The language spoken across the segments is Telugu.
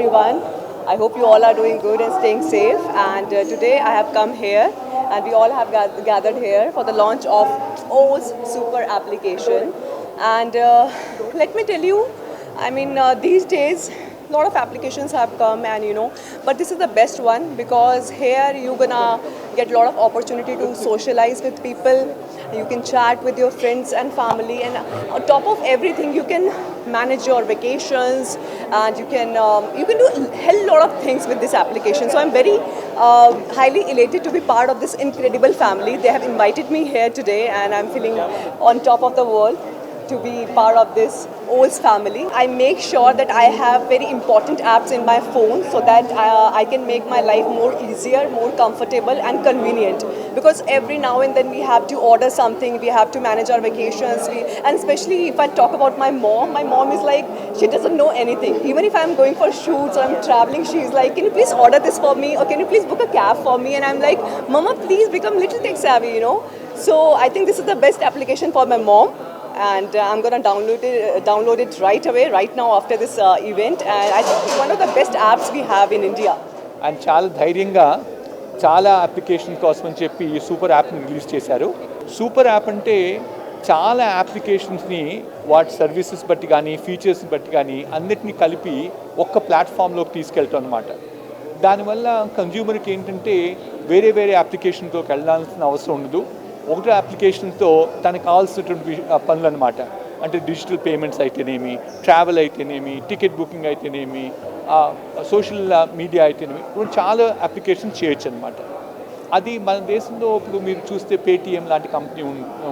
Everyone. I hope you all are doing good and staying safe. And uh, today I have come here and we all have gath- gathered here for the launch of O's super application. And uh, let me tell you, I mean, uh, these days, a lot of applications have come and you know, but this is the best one because here you're gonna get a lot of opportunity to socialize with people. You can chat with your friends and family, and on top of everything, you can manage your vacations and you can um, you can do a hell lot of things with this application. So I'm very uh, highly elated to be part of this incredible family. They have invited me here today, and I'm feeling on top of the world to be part of this O's family. I make sure that I have very important apps in my phone so that uh, I can make my life more easier, more comfortable and convenient. Because every now and then we have to order something, we have to manage our vacations, we, and especially if I talk about my mom, my mom is like, she doesn't know anything. Even if I'm going for shoots or I'm traveling, she's like, can you please order this for me or can you please book a cab for me? And I'm like, Mama, please become little tech savvy, you know. So I think this is the best application for my mom and uh, I'm gonna download it, uh, download it right away, right now after this uh, event. And I think it's one of the best apps we have in India. ఆయన చాలా ధైర్యంగా చాలా అప్లికేషన్ కోసం అని చెప్పి ఈ సూపర్ యాప్ని రిలీజ్ చేశారు సూపర్ యాప్ అంటే చాలా అప్లికేషన్స్ని వాటి సర్వీసెస్ బట్టి కానీ ఫీచర్స్ని బట్టి కానీ అన్నిటినీ కలిపి ఒక్క ప్లాట్ఫామ్లోకి తీసుకెళ్తాం అనమాట దానివల్ల కన్జ్యూమర్కి ఏంటంటే వేరే వేరే అప్లికేషన్తో వెళ్ళాల్సిన అవసరం ఉండదు ఒకటో అప్లికేషన్తో తనకు కావాల్సినటువంటి పనులు అనమాట అంటే డిజిటల్ పేమెంట్స్ అయితేనేమి ట్రావెల్ అయితేనేమి టికెట్ బుకింగ్ అయితేనేమి సోషల్ మీడియా అయితేనేమి ఇప్పుడు చాలా అప్లికేషన్ చేయొచ్చు అనమాట అది మన దేశంలో ఇప్పుడు మీరు చూస్తే పేటిఎం లాంటి కంపెనీ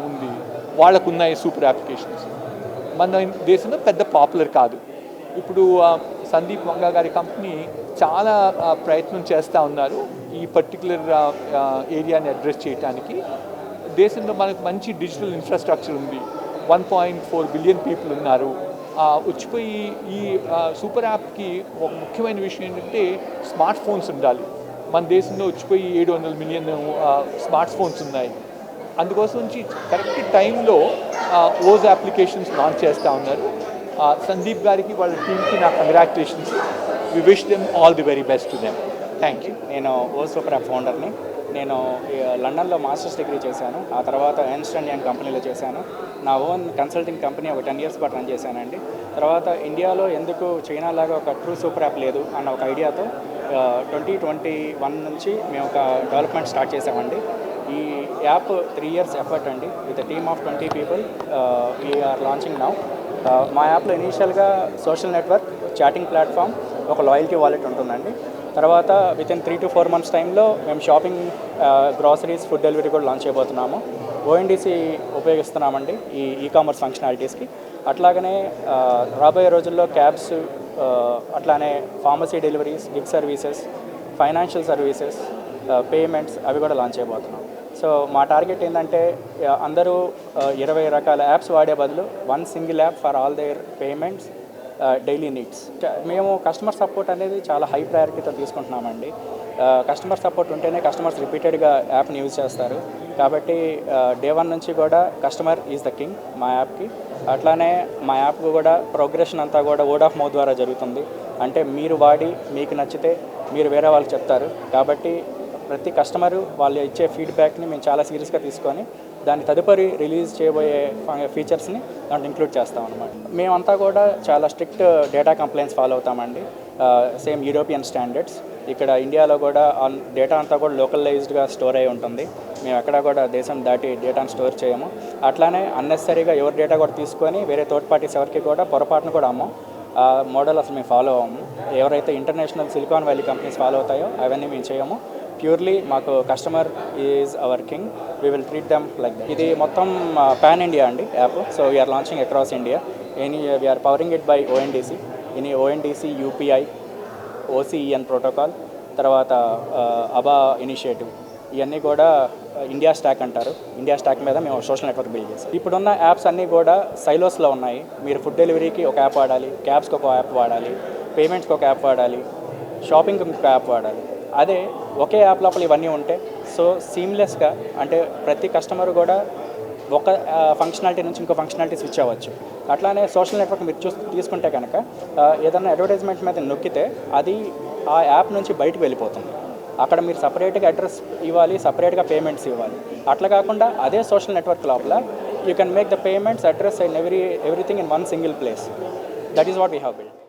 ఉంది. వాళ్ళకు ఉన్నాయి సూపర్ అప్లికేషన్స్. మన దేశంలో పెద్ద పాపులర్ కాదు. ఇప్పుడు సందీప్ వంగా గారి కంపెనీ చాలా ప్రయత్నం చేస్తూ ఉన్నారు ఈ పర్టికులర్ ఏరియాని అడ్రస్ చేయడానికి దేశంలో మనకు మంచి డిజిటల్ ఇన్ఫ్రాస్ట్రక్చర్ ఉంది. One point four billion people ఉన్నారు. వచ్చిపోయి ఈ సూపర్ యాప్కి ఒక ముఖ్యమైన విషయం ఏంటంటే స్మార్ట్ ఫోన్స్ ఉండాలి. మన దేశంలో వచ్చిపోయి ఏడు వందల మిలియన్ స్మార్ట్ ఫోన్స్ ఉన్నాయి. అందుకోసం నుంచి కరెక్ట్ టైంలో ఓజ్ అప్లికేషన్స్ లాంచ్ చేస్తూ ఉన్నారు. సందీప్ గారికి వాళ్ళ టీమ్కి నా congratulations we wish them all the very best to them thank you నేను ఓ సూపర్ యాప్ ఫౌండర్ని నేను ఈ, లండన్లో మాస్టర్స్ డిగ్రీ చేశాను. ఆ తర్వాత ఎర్న్స్ట్ అండ్ యంగ్ కంపెనీలో చేశాను. నా ఓన్ కన్సల్టింగ్ కంపెనీ ఒక టెన్ ఇయర్స్ పాటు రన్ చేశానండి. తర్వాత ఇండియాలో ఎందుకు చైనా లాగా ఒక ట్రూ సూపర్ యాప్ లేదు అన్న ఒక ఐడియాతో ట్వంటీ ట్వంటీ వన్ నుంచి మేము ఒక డెవలప్మెంట్ స్టార్ట్ చేసామండి ఈ యాప్ త్రీ ఇయర్స్ ఎఫర్ట్ అండి. With team of twenty people we're launching now మా యాప్లో ఇనీషియల్గా సోషల్ నెట్వర్క్ చాటింగ్ ప్లాట్ఫామ్ ఒక లాయల్టీ వాలెట్ ఉంటుందండి. తర్వాత with in three to four months టైంలో మేము షాపింగ్ గ్రాసరీస్ ఫుడ్ డెలివరీ కూడా లాంచ్ చేయబోతున్నాము. ఓఎన్డీసీ ఉపయోగిస్తున్నామండి ఈ ఈ కామర్స్ ఫంక్షనాలిటీస్కి అట్లాగనే రాబోయే రోజుల్లో క్యాబ్స్ అట్లానే pharmacy deliveries gig services financial services payments అవి కూడా లాంచ్ చేయబోతున్నాం. సో మా టార్గెట్ ఏంటంటే అందరూ ఇరవై రకాల యాప్స్ వాడే బదులు one single app for all their payments daily needs. మేము కస్టమర్ సపోర్ట్ అనేది చాలా హై ప్రయారిటీతో తీసుకుంటున్నామండి. కస్టమర్ సపోర్ట్ ఉంటేనే కస్టమర్స్ రిపీటెడ్గా యాప్ని యూజ్ చేస్తారు. కాబట్టి డే వన్ నుంచి కూడా కస్టమర్ ఈజ్ ద కింగ్ మా యాప్కి. అట్లానే మా యాప్ కూడా ప్రోగ్రెషన్ అంతా కూడా వర్డ్ ఆఫ్ మౌత్ ద్వారా జరుగుతుంది. అంటే మీరు వాడి మీకు నచ్చితే మీరు వేరే వాళ్ళకి చెప్తారు. కాబట్టి ప్రతి కస్టమరు వాళ్ళు ఇచ్చే ఫీడ్బ్యాక్ని మేము చాలా సీరియస్గా తీసుకొని దాని తదుపరి రిలీజ్ చేయబోయే ఫీచర్స్ని దాంట్లో ఇంక్లూడ్ చేస్తాం అనమాట మేమంతా కూడా చాలా స్ట్రిక్ట్ డేటా కంప్లైంట్స్ ఫాలో అవుతామండి. సేమ్ యూరోపియన్ స్టాండర్డ్స్ ఇక్కడ ఇండియాలో కూడా డేటా అంతా కూడా లోకలైజ్డ్గా స్టోర్ అయి ఉంటుంది. మేము ఎక్కడ కూడా దేశం దాటి డేటాను స్టోర్ చేయము. అట్లానే అన్నెసరీగా ఎవరి డేటా కూడా తీసుకొని వేరే థర్డ్ పార్టీస్ ఎవరికి కూడా పొరపాటును కూడా అమ్మం ఆ మోడల్ అసలు మేము ఫాలో అవ్వము. ఎవరైతే international silicon valley companies follow అవుతాయో అవన్నీ మేము చేయము. ప్యూర్లీ మాకు customer is our king we will treat them like ఇది మొత్తం పాన్ ఇండియా అండి app so we are launching across India any we are powering it by ONDC any ONDC UPI OCEN protocol తర్వాత అబా ఇనిషియేటివ్ ఇవన్నీ కూడా ఇండియా స్టాక్ అంటారు. ఇండియా స్టాక్ మీద మేము సోషల్ నెట్వర్క్ బిల్డ్ చేసాం ఇప్పుడున్న యాప్స్ అన్నీ కూడా సైలోస్లో ఉన్నాయి. మీరు ఫుడ్ డెలివరీకి ఒక యాప్ వాడాలి క్యాబ్స్కి ఒక యాప్ వాడాలి పేమెంట్స్కి ఒక యాప్ వాడాలి షాపింగ్కి ఒక యాప్ వాడాలి. అదే ఒకే యాప్ లోపల ఇవన్నీ ఉంటాయి సో సీమ్లెస్గా అంటే ప్రతి కస్టమర్ కూడా ఒక ఫంక్షనాలిటీ నుంచి ఇంకో ఫంక్షనాలిటీ స్విచ్ అవ్వచ్చు. అట్లానే సోషల్ నెట్వర్క్ మీరు చూ తీసుకుంటే కనుక ఏదైనా అడ్వర్టైజ్మెంట్ మీద నొక్కితే అది ఆ యాప్ నుంచి బయటకు వెళ్ళిపోతుంది. అక్కడ మీరు సపరేట్గా అడ్రస్ ఇవ్వాలి సపరేట్గా పేమెంట్స్ ఇవ్వాలి. అట్లా కాకుండా అదే సోషల్ నెట్వర్క్ లోపల you can make the payments address and every everything in one single place that is what we have build